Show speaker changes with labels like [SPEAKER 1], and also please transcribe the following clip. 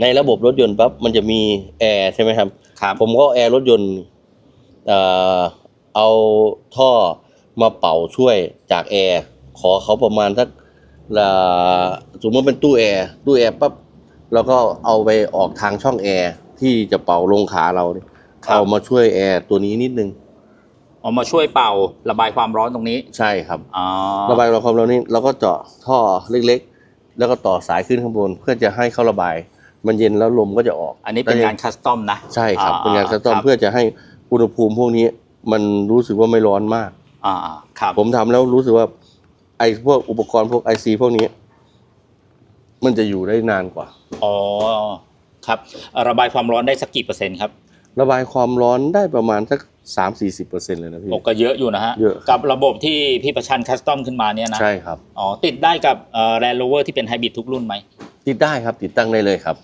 [SPEAKER 1] ในระบบรถยนต์ปั๊บมันจะมีแอร์ใช่ไหมครับ
[SPEAKER 2] ครับ
[SPEAKER 1] ผมก็แอร์รถยนต์เอ่อเอาท่อมาเป่าช่วยจากแอร์ขอเขาประมาณสักละสมมติเป็นตู้แอร์ตู้แอร์ปั๊บแล้วก็เอาไปออกทางช่องแอร์ที่จะเป่าลงขาเราเนี่ย
[SPEAKER 2] ครับ
[SPEAKER 1] เอามาช่วยแอร์ตัวนี้นิดนึง
[SPEAKER 2] เอามาช่วยเป่าระบายความร้อนตรงนี้
[SPEAKER 1] ใช่ครับ
[SPEAKER 2] อ๋อ
[SPEAKER 1] ระบายความร้อนนี้เราก็เจาะท่อเล็กๆ แล้วก็ต่อสายขึ้นข้างบนเพื่อจะให้เข้าระบาย มันเย็นแล้วลมก็จะออก
[SPEAKER 2] อันนี้เป็นงานคัสตอมนะ
[SPEAKER 1] ใช่ครับ
[SPEAKER 2] อ่า
[SPEAKER 1] เป็นงานคัสตอม
[SPEAKER 2] ครับ
[SPEAKER 1] เพื่อจะให้อุณหภูมิพวกนี้มันรู้สึกว่าไม่ร้อนมาก
[SPEAKER 2] อ่าครับ
[SPEAKER 1] ผมทำแล้วรู้สึกว่าไอ้พวกอุปกรณ์พวกไอซีพวกนี้ มันจะอยู่ได้นานกว่า
[SPEAKER 2] อ๋อ ครับเอ่อระบายความร้อนได้สักกี่เปอร์เซ็นต์ครับ
[SPEAKER 1] ระบายความร้อนได้ประมาณสักสามสี่สิบเปอร์เซ็นต์เลยนะพี่
[SPEAKER 2] โอ้ก็เยอะอยู่นะฮะ
[SPEAKER 1] เยอะครับ
[SPEAKER 2] กับระบบที่พี่ประชันคัสตอมขึ้นมาเนี่ยนะ
[SPEAKER 1] ใช่ครับ
[SPEAKER 2] อ๋อ ติดได้กับแรนด์โรเวอร์ที่เป็นไฮบริดทุกรุ่นไหม
[SPEAKER 1] ติดได้ครับติดตั้งได้เลยครับ